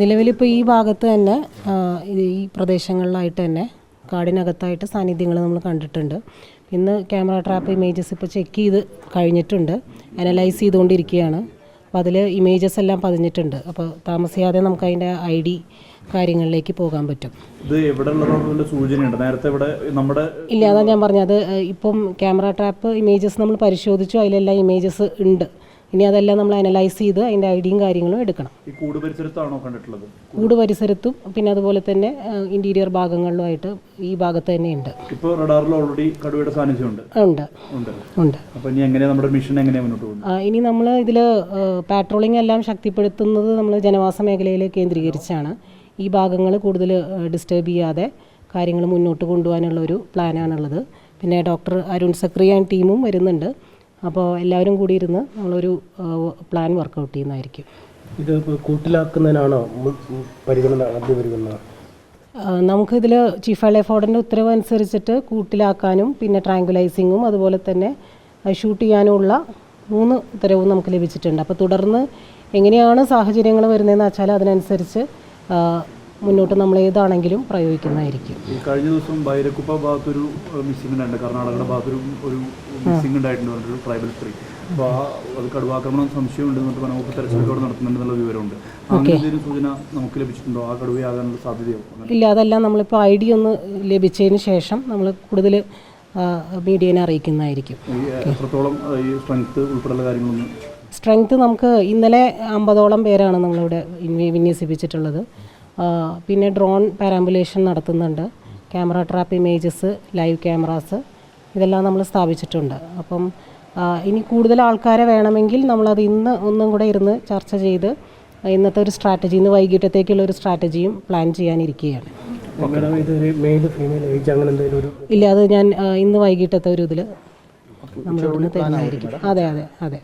നിലവിലിപ്പോൾ ഈ ഭാഗത്ത് തന്നെ ഈ പ്രദേശങ്ങളിലായിട്ട് തന്നെ കാടിനകത്തായിട്ട് സാന്നിധ്യങ്ങൾ നമ്മൾ കണ്ടിട്ടുണ്ട്. ഇന്ന് ക്യാമറ ട്രാപ്പ് ഇമേജസ് ഇപ്പോൾ ചെക്ക് ചെയ്ത് കഴിഞ്ഞിട്ടുണ്ട്. അനലൈസ് ചെയ്തുകൊണ്ടിരിക്കുകയാണ്. അപ്പോൾ അതിൽ ഇമേജസ് എല്ലാം പതിഞ്ഞിട്ടുണ്ട്. അപ്പോൾ താമസിയാതെ നമുക്ക് അതിന്റെ ഐ ഡി കാര്യങ്ങളിലേക്ക് പോകാൻ പറ്റും. ഇത് എവിടെ സൂചനയുണ്ട്. നേരത്തെ ഇവിടെ നമ്മുടെ ഇല്ല അതാ ഞാൻ പറഞ്ഞത്. ഇപ്പം ക്യാമറ ട്രാപ്പ് ഇമേജസ് നമ്മൾ പരിശോധിച്ചു. അതിലെല്ലാം ഇമേജസ് ഉണ്ട്. ഇനി അതെല്ലാം നമ്മൾ അനലൈസ് ചെയ്ത് അതിന്റെ ഐഡിയും കാര്യങ്ങളും എടുക്കണം. കൂട് പരിസരത്താണോ കണ്ടിട്ടുള്ളത്? കൂട് പരിസരത്തും പിന്നെ അതുപോലെ തന്നെ ഇന്റീരിയർ ഭാഗങ്ങളിലുമായിട്ട് ഈ ഭാഗത്ത് തന്നെയുണ്ട് ഇപ്പോൾ റഡാറിൽ ഓൾറെഡി കടുവയുടെ സാന്നിധ്യമുണ്ട് ഉണ്ട്. ഉണ്ട്. ഉണ്ട്. അപ്പോൾ ഇനി എങ്ങനെയാണ് നമ്മുടെ മിഷൻ എങ്ങനെയാണ് മുന്നോട്ട് പോകുന്നത്? ഇനി നമ്മൾ ഇതിൽ പാട്രോളിംഗ് എല്ലാം ശക്തിപ്പെടുത്തുന്നത് നമ്മൾ ജനവാസ മേഖലയിൽ കേന്ദ്രീകരിച്ചാണ്. ഈ ഭാഗങ്ങൾ കൂടുതൽ ഡിസ്റ്റർബ് ചെയ്യാതെ കാര്യങ്ങൾ മുന്നോട്ട് കൊണ്ടുപോകാനുള്ള ഒരു പ്ലാനാണുള്ളത് പിന്നെ ഡോക്ടർ അരുൺ സക്രിയ ടീമും വരുന്നുണ്ട്. അപ്പോൾ എല്ലാവരും കൂടി ഇരുന്ന് നമ്മളൊരു പ്ലാൻ വർക്കൗട്ട് ചെയ്യുന്നതായിരിക്കും. ഇത് കൂട്ടിലാക്കുന്നതിനാണോ പരിഗണന ആദ്യം പരിഗണന ആ, നമുക്കിതിൽ ചീഫ് വൈൽഡ് ലൈഫ് ഓർഡറിന്റെ ഉത്തരവ് അനുസരിച്ചിട്ട് കൂട്ടിലാക്കാനും പിന്നെ ട്രാങ്കുലൈസിങ്ങും അതുപോലെ തന്നെ ഷൂട്ട് ചെയ്യാനുമുള്ള മൂന്ന് ഉത്തരവും നമുക്ക് ലഭിച്ചിട്ടുണ്ട്. അപ്പോൾ തുടർന്ന് എങ്ങനെയാണ് സാഹചര്യങ്ങൾ വരുന്നതെന്ന് വെച്ചാൽ അതിനനുസരിച്ച് മുന്നോട്ട് നമ്മൾ ഏതാണെങ്കിലും പ്രയോഗിക്കുന്നതായിരിക്കും. ഈ കഴിഞ്ഞ ദിവസം ഭൈരക്കുപ്പ ഭാഗത്തൊരു മിസ്സിംഗ് ഉണ്ടായിട്ടുണ്ട് കർണാടകയുടെ ഭാഗത്തൊരു ഒരു മിസ്സിംഗ് ഉണ്ടായിട്ടുണ്ട് പറഞ്ഞൊരു ട്രൈബൽ സ്ത്രീ അപ്പോൾ അത് കടുവാക്രമണം സംശയമുണ്ട് എന്നിട്ട് വനവകുപ്പ് തെരച്ചിലൊക്കെ അവിടെ നടത്തുന്നുണ്ടെന്നുള്ള വിവരമുണ്ട്. എന്തെങ്കിലും സൂചന നമുക്ക് ലഭിച്ചിട്ടുണ്ടോ? ആ കടുവയാകാനുള്ള സാധ്യതയോ? ഇല്ല അതെല്ലാം നമ്മളിപ്പോൾ ഐ ഡി ഒന്ന് ലഭിച്ചതിന് ശേഷം നമ്മൾ കൂടുതൽ മീഡിയനെ അറിയിക്കുന്നതായിരിക്കും. എത്രത്തോളം ഈ സ്ട്രെങ്ത് ഉൾപ്പെടെയുള്ള കാര്യങ്ങളൊന്നും സ്ട്രെങ്ത് നമുക്ക് ഇന്നലെ അമ്പതോളം പേരാണ് നമ്മളിവിടെ വിന്യ- വിന്യസിപ്പിച്ചിട്ടുള്ളത്. പിന്നെ ഡ്രോൺ പാരാമ്പുലേഷൻ നടത്തുന്നുണ്ട്. Camera trap images live cameras ഇതെല്ലാം നമ്മൾ സ്ഥാപിച്ചിട്ടുണ്ട്. അപ്പം ഇനി കൂടുതൽ ആൾക്കാരെ വേണമെങ്കിൽ നമ്മളത് ഇന്ന് ഒന്നും കൂടെ ഇരുന്ന് ചർച്ച ചെയ്ത് ഇന്നത്തെ ഒരു സ്ട്രാറ്റജി ഇന്ന് വൈകിട്ടത്തേക്കുള്ള ഒരു സ്ട്രാറ്റജിയും പ്ലാൻ ചെയ്യാനിരിക്കുകയാണ്. ഇല്ല അത് ഞാൻ ഇന്ന് വൈകിട്ടത്തെ ഒരു ഇതിൽ നമ്മൾ തരുന്നതായിരിക്കും. അതെ അതെ അതെ.